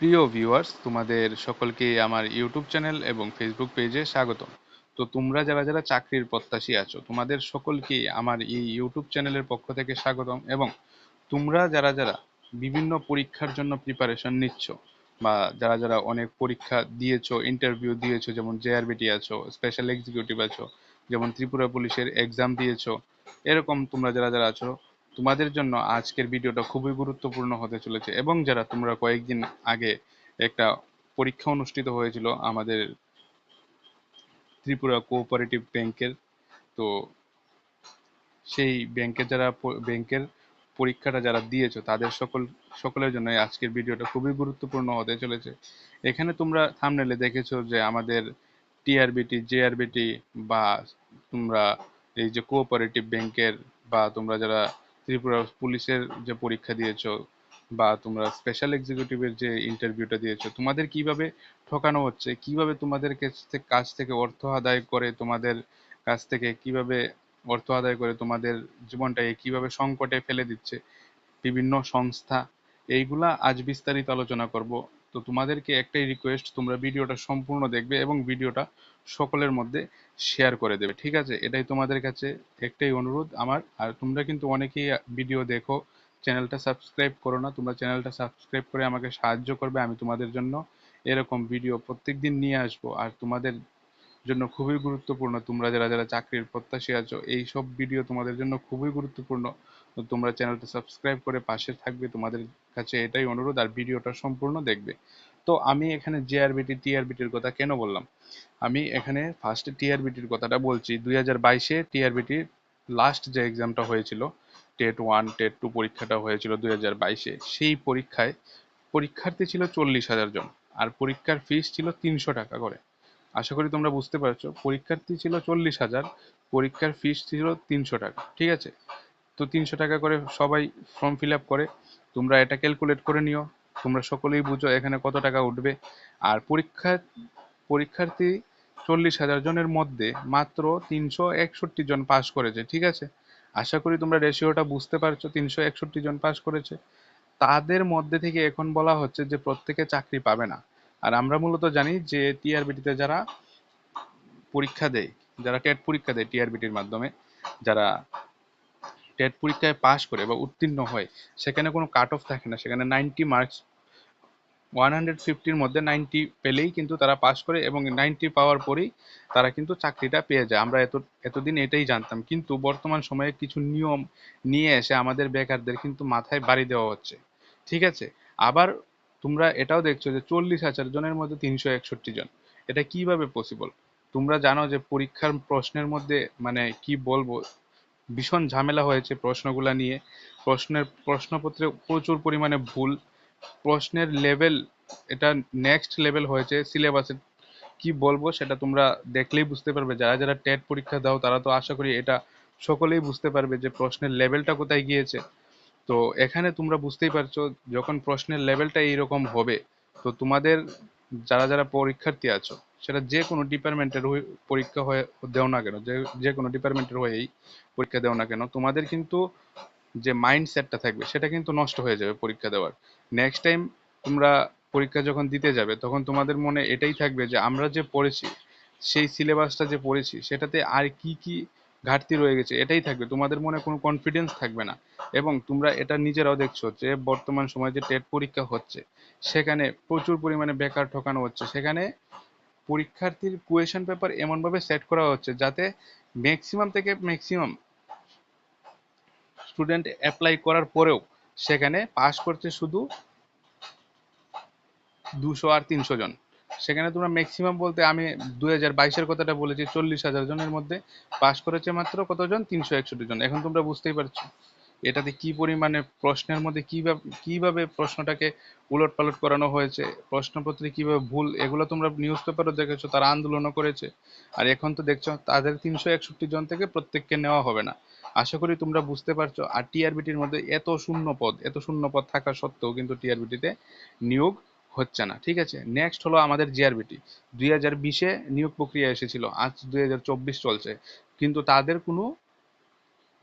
প্রিয় ভিউয়ার্স তোমাদের সকলকে আমার ইউটিউব চ্যানেল এবং ফেসবুক পেজে স্বাগতম। তো তোমরা যারা যারা চাকরির প্রত্যাশী আছো, তোমাদের সকলকে আমার এই ইউটিউব চ্যানেলের পক্ষ থেকে স্বাগতম এবং তোমরা যারা যারা বিভিন্ন পরীক্ষার জন্য প্রিপারেশন নিচ্ছ বা যারা যারা অনেক পরীক্ষা দিয়েছ ইন্টারভিউ দিয়েছ, যেমন জেআরবিটি আছো স্পেশাল এক্সিকিউটিভ আছো, যেমন ত্রিপুরা পুলিশের এক্সাম দিয়েছ, এরকম তোমরা যারা যারা আছো তোমাদের জন্য আজকের ভিডিওটা খুবই গুরুত্বপূর্ণ হতে চলেছে এবং যারা তোমরা কয়েকদিন আগে একটা পরীক্ষা অনুষ্ঠিত হয়েছিল আমাদের ত্রিপুরা কোঅপারেটিভ ব্যাংকের, তো সেই ব্যাংকের যারা ব্যাংকের পরীক্ষাটা যারা দিয়েছ তাদের সকল, সকলের জন্য আজকের ভিডিওটা খুবই গুরুত্বপূর্ণ হতে চলেছে। এখানে তোমরা থামনেলে দেখেছ যে আমাদের টিআরবিটি জেআরবিটি বা তোমরা এই যে কোঅপারেটিভ ব্যাংকের বা তোমরা যারা ত্রিপুরা পুলিশের যে পরীক্ষা দিয়েছ বা তোমরা স্পেশাল এক্সিকিউটিভের যে ইন্টারভিউটা দিয়েছ, তোমাদের কীভাবে ঠকানো হচ্ছে? কীভাবে তোমাদের কাছ থেকে অর্থ আদায় করে তোমাদের কাছ থেকে, কীভাবে অর্থ আদায় করে তোমাদের জীবনটাকে কীভাবে সংকটে ফেলে দিচ্ছে? বিভিন্ন সংস্থা, এইগুলা আজ বিস্তারিত আলোচনা করব। তো তোমাদেরকে একটাই রিকোয়েস্ট তোমরা ভিডিওটা সম্পূর্ণ দেখবে এবং ভিডিওটা সকলের মধ্যে শেয়ার করে দেবে, ঠিক আছে? এটাই তোমাদের কাছে একটাই অনুরোধ আমার। আর তোমরা কিন্তু অনেকেই ভিডিও দেখো, চ্যানেলটা সাবস্ক্রাইব করো না, তোমরা চ্যানেলটা সাবস্ক্রাইব করে আমাকে সাহায্য করবে, আমি তোমাদের জন্য এরকম ভিডিও প্রত্যেকদিন নিয়ে আসব। আর তোমাদের জন্য খুবই গুরুত্বপূর্ণ। তোমরা যারা যারা চাকরির প্রত্যাশী আছো, এই সব ভিডিও তোমাদের জন্য খুবই গুরুত্বপূর্ণ। তো তোমরা চ্যানেলটা সাবস্ক্রাইব করে পাশে থাকবে, তোমাদের কাছে এটাই অনুরোধ, আর ভিডিওটা সম্পূর্ণ দেখবে। তো আমি এখানে জেআরবিটি টিআরবিটির কথা কেন বললাম? আমি এখানে ফার্স্টে টিআরবিটির কথাটা বলছি। দুই হাজার বাইশে টিআরবিটির লাস্ট যে এক্সামটা হয়েছিল টেট ওয়ান টেট টু পরীক্ষাটা হয়েছিল দুই হাজার বাইশে। সেই পরীক্ষায় পরীক্ষার্থী ছিল চল্লিশ হাজার জন, আর পরীক্ষার ফিস ছিল তিনশো টাকা করে। আশা করি তোমরা বুঝতে পারছ, পরীক্ষার্থী ছিল চল্লিশ হাজার, পরীক্ষার ফিস ছিল তিনশো টাকা, ঠিক আছে? তো তিনশো টাকা করে সবাই ফর্ম ফিল আপ করে, তোমরা এটা ক্যালকুলেট করে নিও, তোমরা সকলেই বুঝো এখানে কত টাকা উঠবে। আর পরীক্ষা পরীক্ষার্থী চল্লিশ হাজার জনের মধ্যে মাত্র তিনশো একষট্টি জন পাশ করেছে, ঠিক আছে? আশা করি তোমরা রেশিওটা বুঝতে পারছ, তিনশো একষট্টি জন পাশ করেছে। তাদের মধ্যে থেকে এখন বলা হচ্ছে যে প্রত্যেকে চাকরি পাবে না। আর আমরা মূলত জানি যে টিআরবিটিতে যারা পরীক্ষা দেয়, যারা টেট পরীক্ষা দেয় টিআরবিটির মাধ্যমে, যারা টেট পরীক্ষায় পাশ করে বা উত্তীর্ণ হয়, সেখানে কোনো কাট অফ থাকে না। সেখানে নাইনটি মার্কস ওয়ান হান্ড্রেড ফিফটির মধ্যে নাইনটি পেলেই কিন্তু তারা পাশ করে এবং নাইনটি পাওয়ার পরেই তারা কিন্তু চাকরিটা পেয়ে যায়। আমরা এত, এতদিন এটাই জানতাম। কিন্তু বর্তমান সময়ে কিছু নিয়ম নিয়ে এসে আমাদের বেকারদের কিন্তু মাথায় বাড়ি দেওয়া হচ্ছে। ঠিক আছে? আবার তোমরা এটাও দেখছ যে চল্লিশ হাজার জনের মধ্যে তিনশো একষট্টি জন। এটা কীভাবে পসিবল তোমরা জানো যে পরীক্ষার প্রশ্নের মধ্যে মানে কি বলব, ভীষণ ঝামেলা হয়েছে প্রশ্নগুলা নিয়ে। প্রশ্নের, প্রশ্নপত্রে প্রচুর পরিমাণে ভুল। প্রশ্নের লেভেল এটা নেক্সট লেভেল হয়েছে সিলেবাসে কি বলব সেটা তোমরা দেখলেই বুঝতে পারবে। যারা যারা টেট পরীক্ষা দাও, তারা তো আশা করি এটা সকলেই বুঝতে পারবে যে প্রশ্নের লেভেলটা কোথায় গিয়েছে। তো এখানে তোমরা বুঝতেই পারছ, যখন প্রশ্নের লেভেলটা এইরকম হবে, তো তোমাদের যারা যারা পরীক্ষার্থী আছো, সেটা যে কোনো ডিপার্টমেন্টের পরীক্ষা হয়ে দেও না কেন, যে যে কোনো ডিপার্টমেন্টের হয়েই পরীক্ষা দেও না কেন, তোমাদের কিন্তু যে মাইন্ডসেটটা থাকবে, সেটা কিন্তু নষ্ট হয়ে যাবে পরীক্ষা দেওয়ার। নেক্সট টাইম তোমরা পরীক্ষা যখন দিতে যাবে, তখন তোমাদের মনে এটাই থাকবে যে, আমরা যে পড়েছি, সেই সিলেবাসটা যে পড়েছি, সেটাতে আর কি কি ঘাটতি রয়ে গেছে, এটাই থাকবে। তোমাদের মনে কোনো কনফিডেন্স থাকবে না। এবং তোমরা এটা নিজেরাও দেখছ যে বর্তমান সময়ে যে টেট পরীক্ষা হচ্ছে, সেখানে প্রচুর পরিমাণে বেকার ঠকানো হচ্ছে। সেখানে পরীক্ষার্থীর কুয়েশন পেপার এমনভাবে সেট করা হচ্ছে যাতে ম্যাক্সিমাম থেকে ম্যাক্সিমাম স্টুডেন্ট অ্যাপ্লাই করার পরেও সেখানে পাস করছে শুধু দুশো আর তিনশো জন। সেখানে তোমরা ম্যাক্সিমাম বলতে আমি দুই হাজার বাইশের কথাটা বলেছি, চল্লিশ হাজার জনের মধ্যে পাস করেছে মাত্র কতজন? তিনশো একষট্টি জন। এখন তোমরা বুঝতেই পারছ। এটাতে কি পরিমাণে প্রশ্নের মধ্যে কীভাবে কীভাবে প্রশ্নটাকে উলট পালট করানো হয়েছে, প্রশ্নপত্রে কীভাবে ভুল, এগুলো তোমরা নিউজ পেপারও দেখেছ, তারা আন্দোলনও করেছে। আর এখন তো দেখছ, তাদের তিনশো একষট্টি জন থেকে প্রত্যেককে নেওয়া হবে না। আশা করি তোমরা বুঝতে পারছ, আর টিআরবিটির মধ্যে এত শূন্য পদ, এত শূন্য পদ থাকা সত্ত্বেও কিন্তু টিআরবিটিতে নিয়োগ হচ্ছে না, ঠিক আছে? নেক্সট হলো আমাদের জিআরবিটি দুই হাজার বিশে নিয়োগ প্রক্রিয়া এসেছিল, আজ দুই হাজার চব্বিশ চলছে। কিন্তু তাদের কোনো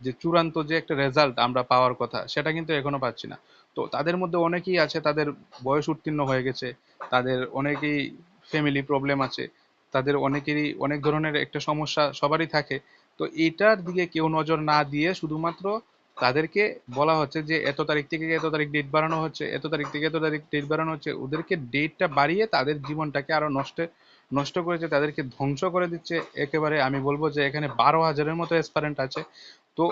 যে চূড়ান্ত যে একটা রেজাল্ট আমরা পাওয়ার কথা, সেটা কিন্তু এখনও পাচ্ছি না। তো তাদের মধ্যে অনেকেই আছে, তাদের বয়স উত্তীর্ণ হয়ে গেছে, তাদের অনেকেই ফ্যামিলি প্রবলেম আছে, তাদের অনেকেরই অনেক ধরনের একটা সমস্যা সবারই থাকে। তো এটার দিকে কেউ নজর না দিয়ে শুধুমাত্র তাদেরকে বলা হচ্ছে যে, এত তারিখ থেকে এত তারিখ ডেট বাড়ানো হচ্ছে, এত তারিখ থেকে এত তারিখ ডেট বাড়ানো হচ্ছে, ওদেরকে ডেটটা বাড়িয়ে তাদের জীবনটাকে আরও নষ্ট নষ্ট করেছে, তাদেরকে ধ্বংস করে দিচ্ছে। একেবারে আমি বলব যে, এখানে বারো হাজারের মতো এক্সপারেন্ট আছে। তো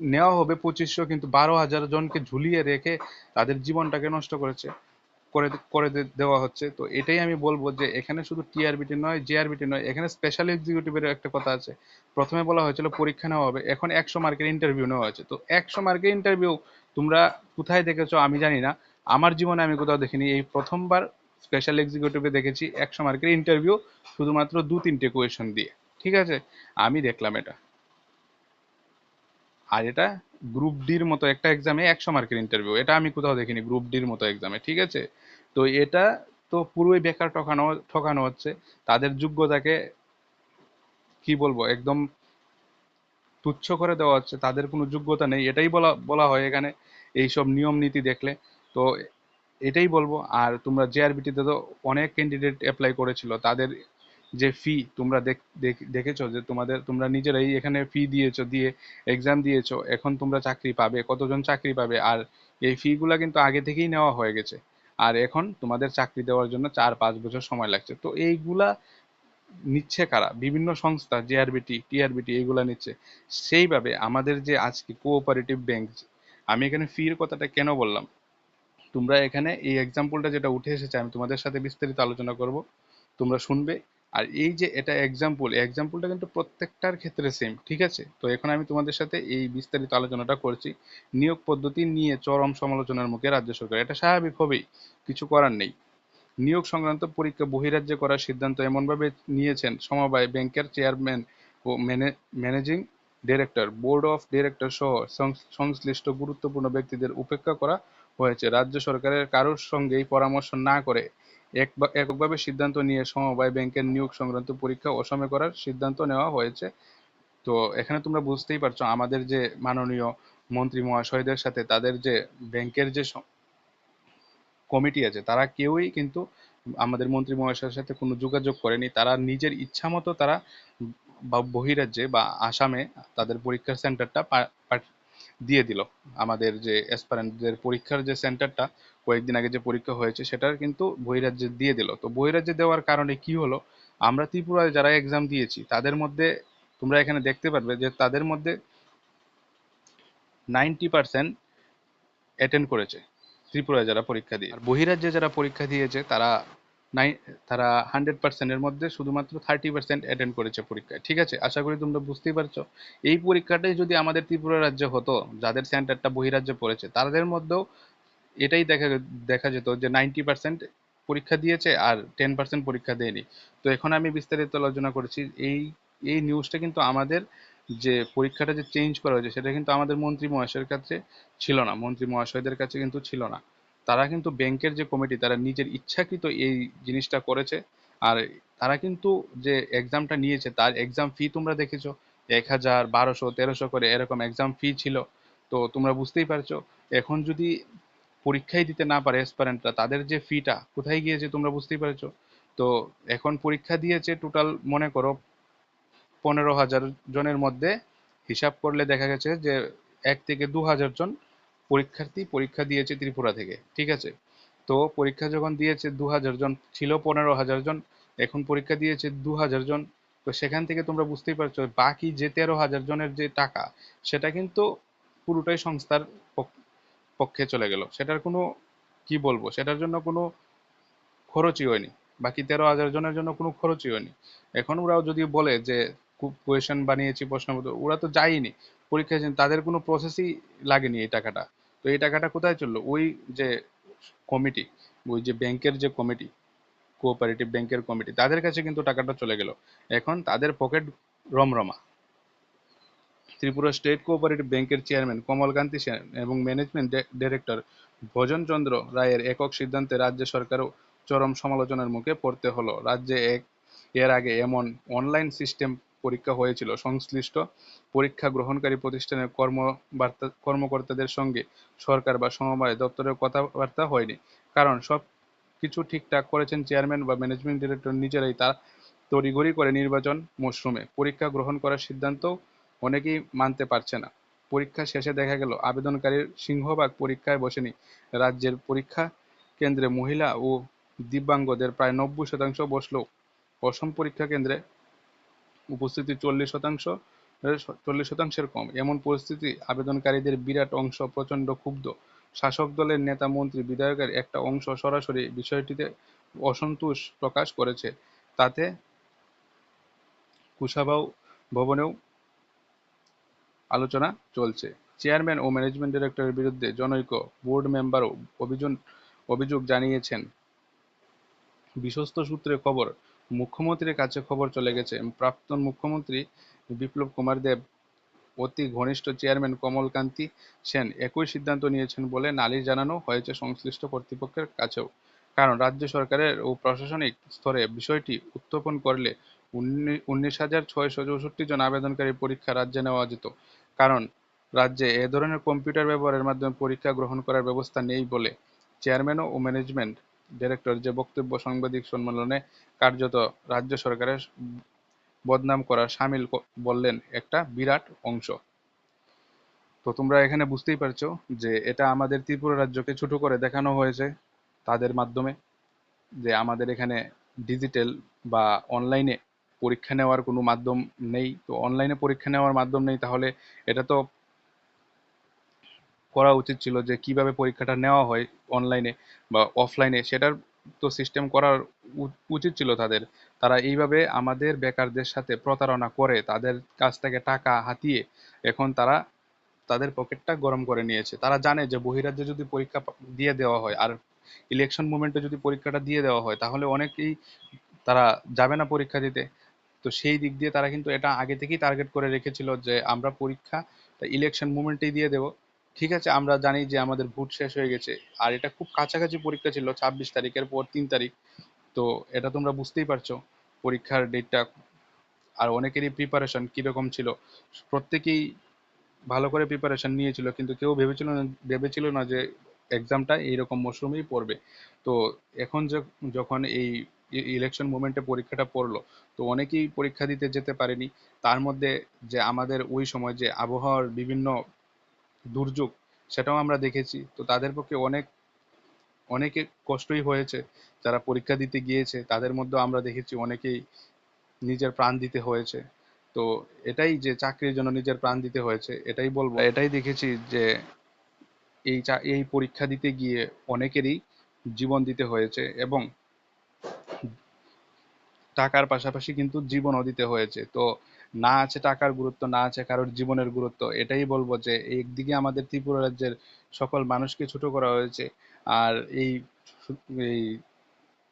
নেওয়া হবে পঁচিশশো, কিন্তু বারো হাজার জনকে ঝুলিয়ে রেখে তাদের জীবনটাকে নষ্ট করেছে। করে করে দেওয়া হচ্ছে। তো এটাই আমি বলব যে এখানে শুধু টিআরবিটি নয় জেআরবিটি নয়, এখানে স্পেশাল এক্সিকিউটিভের একটা কথা আছে। প্রথমে বলা হয়েছিল পরীক্ষা নেওয়া হবে, এখন একশো মার্কের ইন্টারভিউ নেওয়া হয়েছে। তো একশো মার্কের ইন্টারভিউ তোমরা কোথায় দেখেছ আমি জানি না। আমার জীবনে আমি কোথাও দেখিনি। এই প্রথমবার স্পেশাল এক্সিকিউটিভে দেখেছি একশো মার্কের ইন্টারভিউ শুধুমাত্র দু তিনটে কোয়েশন দিয়ে। ঠিক আছে? আমি দেখলাম এটা। আর এটা গ্রুপ ডির মতো একটা এক্সামে একশো মার্কের ইন্টারভিউ এটা আমি কোথাও দেখিনি গ্রুপ ডির মতো এক্সামে ঠিক আছে? তো এটা তো পুরোই বেকার ঠকানো ঠকানো হচ্ছে। তাদের যোগ্যতাকে কি বলব, একদম তুচ্ছ করে দেওয়া হচ্ছে। তাদের কোনো যোগ্যতা নেই। এটাই বলা বলা হয় এখানে এইসব নিয়ম নীতি দেখলে। তো এটাই বলব। আর তোমরা জেআরবিটিতে তো অনেক ক্যান্ডিডেট অ্যাপ্লাই করেছিল। তাদের যে ফি তোমরা দেখ, দেখ- দেখেছ যে তোমাদের, তোমরা নিজেরাই এখানে ফি দিয়েছ, দিয়ে এক্সাম দিয়েছ, এখন তোমরা চাকরি পাবে, কতজন চাকরি পাবে, আর এই ফি গুলা কিন্তু আগে থেকেই নেওয়া হয়ে গেছে। আর এখন তোমাদের চাকরি দেওয়ার জন্য চার, পাঁচ বছর সময় লাগছে। তো এইগুলা নিচ্ছে কারা? বিভিন্ন সংস্থা জেআরবিটি টিআরবিটি এইগুলা নিচ্ছে। সেইভাবে আমাদের যে আজকে কোঅপারেটিভ ব্যাংক আমি এখানে ফির কথাটা কেন বললাম? তোমরা এখানে এই এক্সাম্পলটা যেটা উঠে এসেছে, আমি তোমাদের সাথে বিস্তারিত আলোচনা করব। তোমরা শুনবে আর এই যে এটা এক্সাম্পল এক্সাম্পলটা কিন্তু প্রত্যেকটার ক্ষেত্রে সেম ঠিক আছে? তো এখন আমি তোমাদের সাথে এই বিস্তারিত আলোচনাটা করছি। নিয়োগ পদ্ধতি নিয়ে চরম সমালোচনার মুখে রাজ্য সরকার। এটা স্বাভাবিক হবেই, কিছু করার নেই। নিয়োগ সংক্রান্ত পরীক্ষা বহিরাজ্যে করার সিদ্ধান্ত এমনভাবে নিয়েছেন সমবায় ব্যাংকের chairman O managing director board of director সহ সংশ্লিষ্ট গুরুত্বপূর্ণ ব্যক্তিদের উপেক্ষা করা হয়েছে। রাজ্য সরকারের কারোর সঙ্গেই পরামর্শ না করে এককভাবে সিদ্ধান্ত নিয়ে সমবায় ব্যাংকের নিয়োগ সংক্রান্ত পরীক্ষা অসমে করার সিদ্ধান্ত নেওয়া হয়েছে। তো এখানে তোমরা বুঝতেই পারছ, আমাদের যে মাননীয় মন্ত্রী মহাশয়দের সাথে তাদের যে ব্যাংকের যে কমিটি আছে, তারা কেউই কিন্তু আমাদের মন্ত্রী মহাশয়ের সাথে কোনো যোগাযোগ করেনি। তারা নিজের ইচ্ছা মতো তারা বহিরাজ্যে বা আসামে তাদের পরীক্ষার সেন্টারটা দিয়ে দিল। আমাদের যে অ্যাসপারেন্টদের পরীক্ষার যে সেন্টারটা কয়েকদিন আগে যে পরীক্ষা হয়েছে, সেটার কিন্তু বহিরাজ্যে দিয়ে দিল। তো বহিরাজ্যে দেওয়ার কারণে কি হলো? আমরা ত্রিপুরায় যারা এক্সাম দিয়েছি, তাদের মধ্যে তোমরা এখানে দেখতে পারবে যে তাদের মধ্যে নাইনটি পার্সেন্ট অ্যাটেন্ড করেছে ত্রিপুরায় যারা পরীক্ষা দিয়ে। আর বহিরাজ্যে যারা পরীক্ষা দিয়েছে, তারা নাই তারা হান্ড্রেড পার্সেন্টের মধ্যে শুধুমাত্র থার্টি পার্সেন্ট অ্যাটেন্ড করেছে পরীক্ষায়। ঠিক আছে? আশা করি তোমরা বুঝতেই পারছ। এই পরীক্ষাটাই যদি আমাদের ত্রিপুরা রাজ্যে হতো, যাদের সেন্টারটা বহিরাজ্যে পড়েছে, তাদের মধ্যেও এটাই দেখা দেখা যেত যে নাইনটি পার্সেন্ট পরীক্ষা দিয়েছে আর টেন পার্সেন্ট পরীক্ষা দেয়নি। তো এখন আমি বিস্তারিত আলোচনা করেছি। এই এই নিউজটা কিন্তু আমাদের যে পরীক্ষাটা যে চেঞ্জ করা হয়েছে, সেটা কিন্তু আমাদের মন্ত্রী মহাশয়ের কাছে ছিল না। মন্ত্রী মহাশয়দের কাছে কিন্তু ছিল না। তারা কিন্তু ব্যাংকের যে কমিটি তারা নিজের ইচ্ছাকৃত এই জিনিসটা করেছে। আর তারা কিন্তু যে এক্সামটা নিয়েছে, তার এক্সাম ফি তোমরা দেখেছ, এক হাজার, বারোশো, তেরোশো করে এরকম এক্সাম ফি ছিল। তো তোমরা বুঝতেই পারছ, এখন যদি পরীক্ষাই দিতে না পারে অ্যাসপারেন্টরা তাদের যে ফিটা কোথায় গিয়েছে তোমরা বুঝতেই পারছ? তো এখন পরীক্ষা দিয়েছে টোটাল মনে করো পনেরো হাজার জনের মধ্যে হিসাব করলে দেখা গেছে যে এক থেকে দু হাজার জন পরীক্ষার্থী পরীক্ষা দিয়েছে ত্রিপুরা থেকে, ঠিক আছে? তো পরীক্ষা যখন দিয়েছে দু হাজার জন, ছিল পনেরো হাজার জন, এখন পরীক্ষা দিয়েছে দু হাজার জন, তো সেখান থেকে তোমরা বুঝতেই পারছ বাকি যে তেরো হাজার জনের যে টাকা, সেটা কিন্তু পুরোটাই সংস্থার পক- পক্ষে চলে গেল। সেটার কোনো, কি বলব, সেটার জন্য কোনো খরচই হয়নি। বাকি তেরো হাজার জনের জন্য কোনো খরচই হয়নি। এখন ওরাও যদি বলে যে কোয়েশন বানিয়েছি প্রশ্নপত্র ওরা তো যায়নি পরীক্ষা তাদের কোনো প্রসেসই লাগেনি এই টাকাটা। তো এই টাকাটা কোথায় চলল? ওই যে কমিটি ওই যে ব্যাংকের যে কমিটি কোঅপারেটিভ ব্যাংকের কমিটি তাদের কাছে কিন্তু টাকাটা চলে গেল। এখন তাদের পকেট রমরমা। ত্রিপুরা স্টেট কোঅপারেটিভ ব্যাংকের চেয়ারম্যান কমলকান্তি সেন এবং ম্যানেজমেন্ট ডিরেক্টর ভজন চন্দ্র রায়ের একক সিদ্ধান্তে রাজ্য সরকারও চরম সমালোচনার মুখে পড়তে হলো। রাজ্যে এক, এর আগে এমন অনলাইন সিস্টেম পরীক্ষা হয়েছিল। সংশ্লিষ্ট পরীক্ষা গ্রহণকারী প্রতিষ্ঠানের কর্মকর্তাদের সঙ্গে সরকার বা সমবায় দপ্তরের কথাবার্তা হয়নি। কারণ সব কিছু ঠিকঠাক করেছেন চেয়ারম্যান বা ম্যানেজিং ডিরেক্টর নিজেরাই। তা তড়িঘড়ি করে নির্বাচন মরশুমে পরীক্ষা গ্রহণ করার সিদ্ধান্ত অনেকেই মানতে পারছে না। পরীক্ষা শেষে দেখা গেল, আবেদনকারীর সিংহভাগ পরীক্ষায় বসেনি। রাজ্যের পরীক্ষা কেন্দ্রে মহিলা ও দিব্যাঙ্গদের প্রায় নব্বই শতাংশ বসলেও অসম পরীক্ষা কেন্দ্রে উপস্থিতি চল্লিশ শতাংশ চল্লিশ শতাংশের কম। এমন পরিস্থিতি আবেদনকারীদের বিরাট অংশ প্রচণ্ড ক্ষুব্ধ। শাসক দলের নেতা মন্ত্রী বিধায়কের একটা অংশ সরাসরি বিষয়টিতে অসন্তোষ প্রকাশ করেছে। তাতে কুশাবাউ ভবনেও আলোচনা চলছে। চেয়ারম্যান ও ম্যানেজমেন্ট ডিরেক্টরের বিরুদ্ধে জনৈক বোর্ড মেম্বারও অভিযোগ অভিযোগ জানিয়েছেন। বিশ্বস্ত সূত্রে খবর মুখ্যমন্ত্রীর কাছে খবর চলে গেছে। প্রাক্তন মুখ্যমন্ত্রী বিপ্লব কুমার দেব, অতি ঘনিষ্ঠ চেয়ারম্যান কমলকান্তি সেন একই সিদ্ধান্ত নিয়েছেন বলে নালিশ জানানো হয়েছে সংশ্লিষ্ট কর্তৃপক্ষের কাছেও। কারণ রাজ্য সরকারের ও প্রশাসনিক স্তরে বিষয়টি উত্থাপন করলে উনিশ হাজার ছয়শো চৌষট্টি জন আবেদনকারী পরীক্ষা রাজ্যে নেওয়া যেত। কারণ রাজ্যে এ ধরনের কম্পিউটার ব্যবহারের মাধ্যমে পরীক্ষা গ্রহণ করার ব্যবস্থা নেই বলে চেয়ারম্যান ও ম্যানেজমেন্ট ডিরেক্টর যে বক্তব্য সাংবাদিক সম্মেলনে কার্যত রাজ্য সরকারের বদনাম করা সামিল বললেন একটা বিরাট অংশ। তো তোমরা এখানে বুঝতেই পারছ যে এটা আমাদের ত্রিপুরা রাজ্যকে ছোট করে দেখানো হয়েছে তাদের মাধ্যমে, যে আমাদের এখানে ডিজিটাল বা অনলাইনে পরীক্ষা নেওয়ার কোনো মাধ্যম নেই। তো অনলাইনে পরীক্ষা নেওয়ার মাধ্যম নেই, তাহলে এটা তো করা উচিত ছিল যে কীভাবে পরীক্ষাটা নেওয়া হয় অনলাইনে বা অফলাইনে সেটার তো সিস্টেম করার উচিত ছিল তাদের। তারা এইভাবে আমাদের বেকারদের সাথে প্রতারণা করে, তাদের কাছ থেকে টাকা হাতিয়ে এখন তারা তাদের পকেটটা গরম করে নিয়েছে। তারা জানে যে বহিরাজ্যে যদি পরীক্ষা দিয়ে দেওয়া হয় আর ইলেকশন মুভমেন্টে যদি পরীক্ষাটা দিয়ে দেওয়া হয়, তাহলে অনেকেই তারা যাবে না পরীক্ষা দিতে। তো সেই দিক দিয়ে তারা কিন্তু এটা আগে থেকেই টার্গেট করে রেখেছিল যে আমরা পরীক্ষা ইলেকশন মুভমেন্টেই দিয়ে দেবো। ঠিক আছে, আমরা জানি যে আমাদের ভোট শেষ হয়ে গেছে। আর এটা খুব কাছাকাছি পরীক্ষা ছিল, ছাব্বিশ তারিখের পর তিন তারিখ। তো এটা তোমরা বুঝতেই পারছ, পরীক্ষার ডেটটা আর অনেকেরই প্রিপারেশন কীরকম ছিল। প্রত্যেকেই ভালো করে প্রিপারেশন নিয়েছিল, কিন্তু কেউ ভেবেছিল না ভেবেছিল না যে এক্সামটা এইরকম মরশুমেই পড়বে। তো এখন যখন এই ইলেকশন মুভমেন্টে পরীক্ষাটা পড়ল, তো অনেকেই পরীক্ষা দিতে যেতে পারেনি। তার মধ্যে যে আমাদের ওই সময় যে আবহাওয়ার বিভিন্ন দুর্যোগ, সেটাও আমরা দেখেছি। তো তাদের পক্ষে অনেক, অনেকে কষ্টই হয়েছে। যারা পরীক্ষা দিতে গিয়েছে, তাদের মধ্যেও আমরা দেখেছি অনেকেই নিজের প্রাণ দিতে হয়েছে। তো এটাই যে চাকরির জন্য নিজের প্রাণ দিতে হয়েছে, এটাই বলব। এটাই দেখেছি যে এই এই পরীক্ষা দিতে গিয়ে অনেকেরই জীবন দিতে হয়েছে এবং টাকার পাশাপাশি কিন্তু জীবনও দিতে হয়েছে। তো না আছে টাকার গুরুত্ব, না আছে কারোর জীবনের গুরুত্ব, এটাই বলব যে একদিকে আমাদের ত্রিপুরা রাজ্যের সকল মানুষকে ছোট করা হয়েছে আর এই এই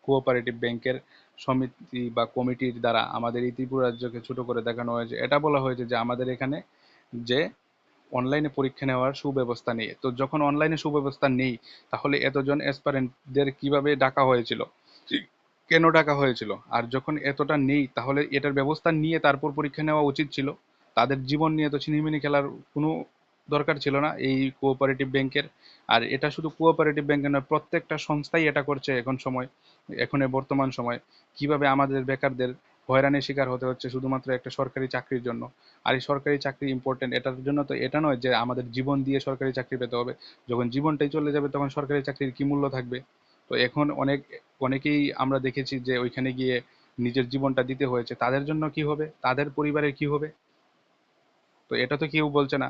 কোঅপারেটিভ ব্যাংকের সমিতি বা কমিটির দ্বারা আমাদের এই ত্রিপুরা রাজ্যকে ছোট করে দেখানো হয়েছে। এটা বলা হয়েছে যে আমাদের এখানে যে অনলাইনে পরীক্ষা নেওয়ার সুব্যবস্থা নেই। তো যখন অনলাইনে সুব্যবস্থা নেই, তাহলে এতজন অ্যাসপারেন্টদের কীভাবে ডাকা হয়েছিল? কেন ডাকা হয়েছিল? আর যখন এতটা নেই, তাহলে এটার ব্যবস্থা নিয়ে তারপর পরীক্ষা নেওয়া উচিত ছিল। তাদের জীবন নিয়ে তো ছিনিমিনি খেলার কোনো দরকার ছিল না এই কোঅপারেটিভ ব্যাংকের আর এটা শুধু কোঅপারেটিভ ব্যাংকের নয়, প্রত্যেকটা সংস্থাই এটা করছে এখন সময়, এখন বর্তমান সময়। কীভাবে আমাদের বেকারদের হয়রানির শিকার হতে হচ্ছে শুধুমাত্র একটা সরকারি চাকরির জন্য? আর এই সরকারি চাকরি ইম্পর্টেন্ট এটার জন্য তো এটা নয় যে আমাদের জীবন দিয়ে সরকারি চাকরি পেতে হবে। যখন জীবনটাই চলে যাবে, তখন সরকারি চাকরির কি মূল্য থাকবে? তো এখন অনেক, অনেকেই আমরা দেখেছি যে ওইখানে গিয়ে নিজের জীবনটা দিতে হয়েছে। তাদের জন্য কি হবে? তাদের পরিবারের কি হবে? তো এটা তো কেউ বলছে না।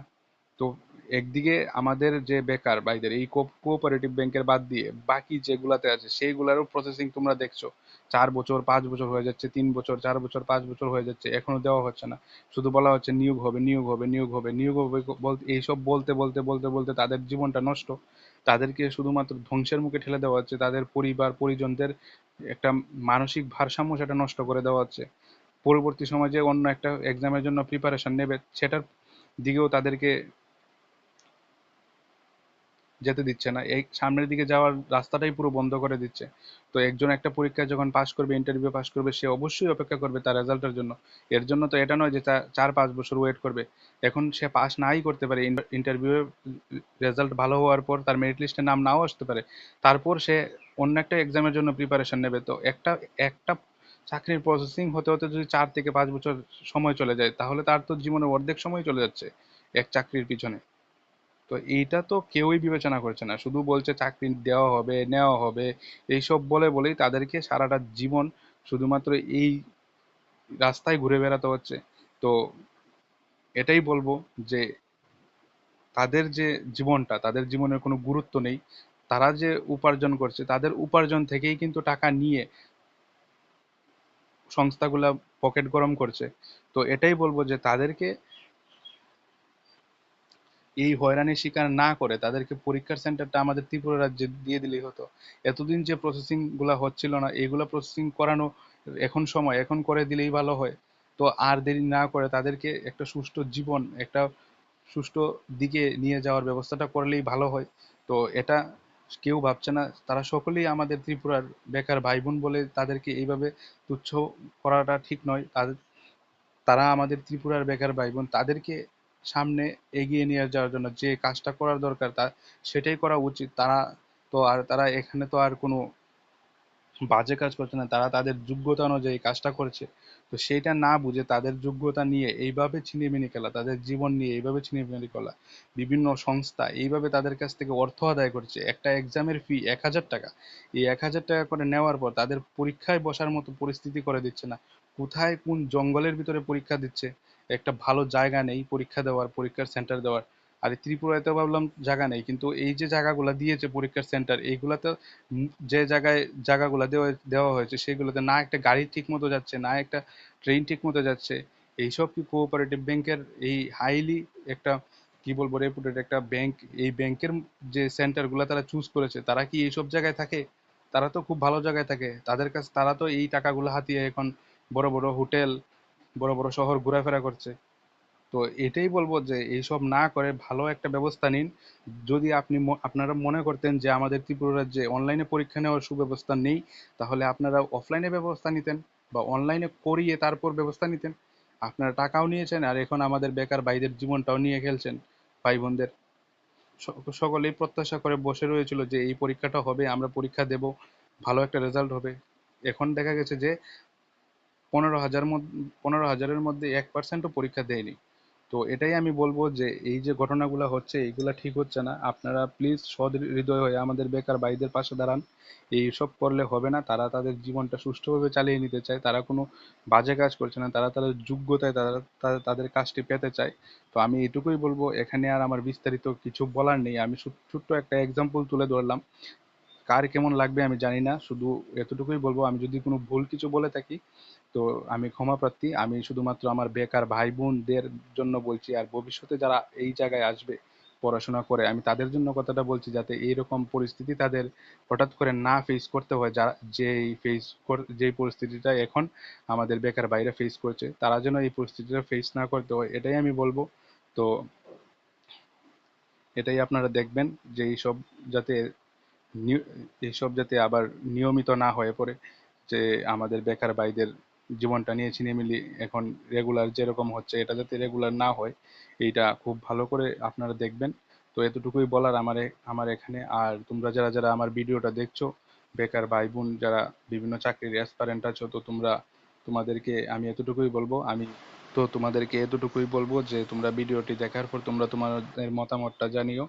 তো একদিকে আমাদের যে বেকার ভাইদের, এই কোঅপারেটিভ ব্যাংকের বাদ দিয়ে বাকি যেগুলাতে আছে, সেইগুলারও প্রসেসিং তোমরা দেখছ। চার বছর, পাঁচ বছর হয়ে যাচ্ছে, তিন বছর, চার বছর, পাঁচ বছর হয়ে যাচ্ছে, এখনও দেওয়া হচ্ছে না। শুধু বলা হচ্ছে নিয়োগ হবে নিয়োগ হবে নিয়োগ হবে নিয়োগ হবে বলতে, এইসব বলতে বলতে বলতে বলতে তাদের জীবনটা নষ্ট। তাদেরকে শুধুমাত্র ধ্বংসের মুখে ঠেলে দেওয়া হচ্ছে, তাদের পরিবার, পরিজনদের একটা মানসিক ভারসাম্য সেটা নষ্ট করে দেওয়া হচ্ছে। পরবর্তী সময় যে অন্য একটা এক্সামের জন্য প্রিপারেশন নেবে, সেটার দিকেও তাদেরকে যেতে দিচ্ছে না। এই সামনের দিকে যাওয়ার রাস্তাটাই পুরো বন্ধ করে দিচ্ছে। তো একজন একটা পরীক্ষায় যখন পাশ করবে ইন্টারভিউ পাশ করবে, সে অবশ্যই অপেক্ষা করবে তার রেজাল্টের জন্য। এর জন্য তো এটা নয় যে চার, পাঁচ বছর ওয়েট করবে। এখন সে পাস নাই করতে পারে ইন্টারভিউ রেজাল্ট ভালো হওয়ার পর তার মেরিট লিস্টে নাম নাও আসতে পারে। তারপর সে অন্য একটা এক্সামের জন্য প্রিপারেশন নেবে। তো একটা একটা চাকরির প্রসেসিং হতে হতে যদি চার থেকে পাঁচ বছর সময় চলে যায়, তাহলে তার তো জীবনের অর্ধেক সময় চলে যাচ্ছে এক চাকরির পিছনে। তো এইটা তো কেউই বিবেচনা করছে না। শুধু বলছে চাকরি দেওয়া হবে, নেওয়া হবে, এইসব বলে বলেই তাদেরকে সারাটা জীবন শুধুমাত্র এই রাস্তায় ঘুরে বেড়াতে হচ্ছে। তো এটাই বলব যে তাদের যে জীবনটা, তাদের জীবনের কোনো গুরুত্ব নেই। তারা যে উপার্জন করছে, তাদের উপার্জন থেকেই কিন্তু টাকা নিয়ে সংস্থাগুলা পকেট গরম করছে। তো এটাই বলব যে তাদেরকে এই হয়রানির শিকার না করে তাদেরকে পরীক্ষার সেন্টারটা আমাদের ত্রিপুরা রাজ্যে দিয়ে দিলেই হতো। এতদিন যে প্রসেসিংগুলা হচ্ছিল না, এইগুলা প্রসেসিং করানো এখন সময়, এখন করে দিলেই ভালো হয়। তো আর দেরি না করে তাদেরকে একটা সুষ্ঠু জীবন, একটা সুষ্ঠু দিকে নিয়ে যাওয়ার ব্যবস্থাটা করলেই ভালো হয়। তো এটা কেউ ভাবছে না, তারা সকলেই আমাদের ত্রিপুরার বেকার ভাই বোন বলে তাদেরকে এইভাবে তুচ্ছ করাটা ঠিক নয়। তাদের, তারা আমাদের ত্রিপুরার বেকার ভাই বোন তাদেরকে সামনে এগিয়ে নিয়ে যাওয়ার জন্য যে কাজটা করার দরকার তা সেটাই করা উচিত। তারা তো আর তারা এখানে তো আর কোনো বাজে কাজ করছে না। তারা তাদের যোগ্যতা অনুযায়ী কাজটা করছে। তো সেইটা না বুঝে তাদের যোগ্যতা নিয়ে এইভাবে ছিনিমিনি খেলা, তাদের জীবন নিয়ে এইভাবে ছিনিমিনি খেলা, বিভিন্ন সংস্থা এইভাবে তাদের কাছ থেকে অর্থ আদায় করছে। একটা এক্সামের ফি এক হাজার টাকা। এই এক হাজার টাকা করে নেওয়ার পর তাদের পরীক্ষায় বসার মতো পরিস্থিতি করে দিচ্ছে না। কোথায় কোন জঙ্গলের ভিতরে পরীক্ষা দিচ্ছে? একটা ভালো জায়গা নেই, পরীক্ষা দেওয়ার, পরীক্ষার সেন্টার দেওয়ার। আর ত্রিপুরায় তো ভাবলাম জায়গা নেই, কিন্তু এই যে জায়গাগুলো দিয়েছে পরীক্ষার সেন্টার এইগুলাতে যে জায়গায় জায়গাগুলো দেওয়া দেওয়া হয়েছে সেগুলোতে না একটা গাড়ি ঠিক মতো যাচ্ছে, না একটা ট্রেন ঠিক মতো যাচ্ছে, এইসব কি কোঅপারেটিভ ব্যাংকের এই হাইলি একটা, কি বলব রেপুটেড একটা ব্যাংক এই ব্যাংকের যে সেন্টারগুলো তারা চুজ করেছে, তারা কি এইসব জায়গায় থাকে? তারা তো খুব ভালো জায়গায় থাকে। তাদের কাছে, তারা তো এই টাকাগুলো হাতিয়ে এখন বড় বড় হোটেল বড় বড় শহর ঘোরাফেরা করছে। তো এটাই বলব যে এইসব না করে ভালো একটা ব্যবস্থা নিন। যদি আপনি আপনারা মনে করতেন যে আমাদের ত্রিপুরা রাজ্যে অনলাইনে পরীক্ষা নেওয়ার সুব্যবস্থা নেই, তাহলে আপনারা অফলাইনে ব্যবস্থা নিতেন বা অনলাইনে করিয়ে তারপর ব্যবস্থা নিতেন। আপনারা টাকাও নিয়েছেন আর এখন আমাদের বেকার ভাইদের জীবনটাও নিয়ে খেলছেন ভাই বোনদের। সকলেই প্রত্যাশা করে বসে রয়েছিল যে এই পরীক্ষাটা হবে, আমরা পরীক্ষা দেব, ভালো একটা রেজাল্ট হবে। এখন দেখা গেছে যে পনেরো হাজার পনেরো হাজারের মধ্যে এক পার্সেন্টও পরীক্ষা দেয়নি। তো এটাই আমি বলব যে এই যে ঘটনাগুলো হচ্ছে, এইগুলা ঠিক হচ্ছে না। আপনারা প্লিজ সহৃদয় হয়ে আমাদের বেকার ভাইদের পাশে দাঁড়ান। এইসব করলে হবে না। তারা তাদের জীবনটা সুষ্ঠুভাবে চালিয়ে নিতে চায়। তারা কোনো বাজে কাজ করছে না। তারা তাদের যোগ্যতায় তারা তাদের কাজটি পেতে চায়। তো আমি এটুকুই বলব, এখানে আর আমার বিস্তারিত কিছু বলার নেই। আমি ছোট্ট একটা এক্সাম্পল তুলে ধরলাম। কার কেমন লাগবে আমি জানি না, শুধু এতটুকুই বলব, আমি যদি কোনো ভুল কিছু বলে থাকি, তো আমি ক্ষমা প্রার্থী, আমি শুধুমাত্র আমার বেকার ভাই বোনদের জন্য বলছি, আর ভবিষ্যতে যারা এই জায়গায় আসবে, পড়াশোনা করে, আমি তাদের জন্য কথাটা বলছি, যাতে এইরকম পরিস্থিতি তাদের হঠাৎ করে না ফেস করতে হয়, যারা যেই ফেস যেই পরিস্থিতিটা এখন আমাদের বেকার বাইরে ফেস করছে, তারা যেন এই পরিস্থিতিটা ফেস না করতে হয় এটাই আমি বলব, তো এটাই আপনারা দেখবেন যে এইসব যাতে এইসব যাতে আবার নিয়মিত না হয়ে পড়ে, যে আমাদের বেকার ভাইদের জীবনটা নিয়ে ছিনিমিলি এখন রেগুলার যেরকম হচ্ছে, এটা যাতে রেগুলার না হয়, এইটা খুব ভালো করে আপনারা দেখবেন। তো এতটুকুই বলার আমার আমার এখানে। আর তোমরা যারা যারা আমার ভিডিওটা দেখছ, বেকার ভাই বোন যারা বিভিন্ন চাকরির অ্যাসপারেন্ট আছো, তো তোমরা, তোমাদেরকে আমি এতটুকুই বলব, আমি তো তোমাদেরকে এতটুকুই বলব যে তোমরা ভিডিওটি দেখার পর তোমরা তোমাদের মতামতটা জানিও।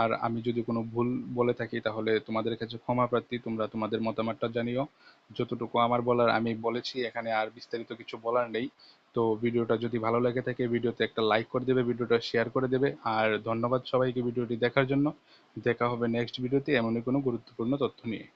আর আমি যদি কোনো ভুল বলে থাকি তাহলে তোমাদের কাছে ক্ষমা প্রার্থী, তোমরা তোমাদের মতামতটা জানিও। যতটুকু আমার বলার আমি বলেছি, এখানে আর বিস্তারিত কিছু বলার নেই। তো ভিডিওটা যদি ভালো লাগে থাকে, ভিডিওতে একটা লাইক করে দেবে, ভিডিওটা শেয়ার করে দেবে। আর ধন্যবাদ সবাইকে ভিডিওটি দেখার জন্য। দেখা হবে নেক্সট ভিডিওতে এমনই কোনো গুরুত্বপূর্ণ তথ্য নিয়ে।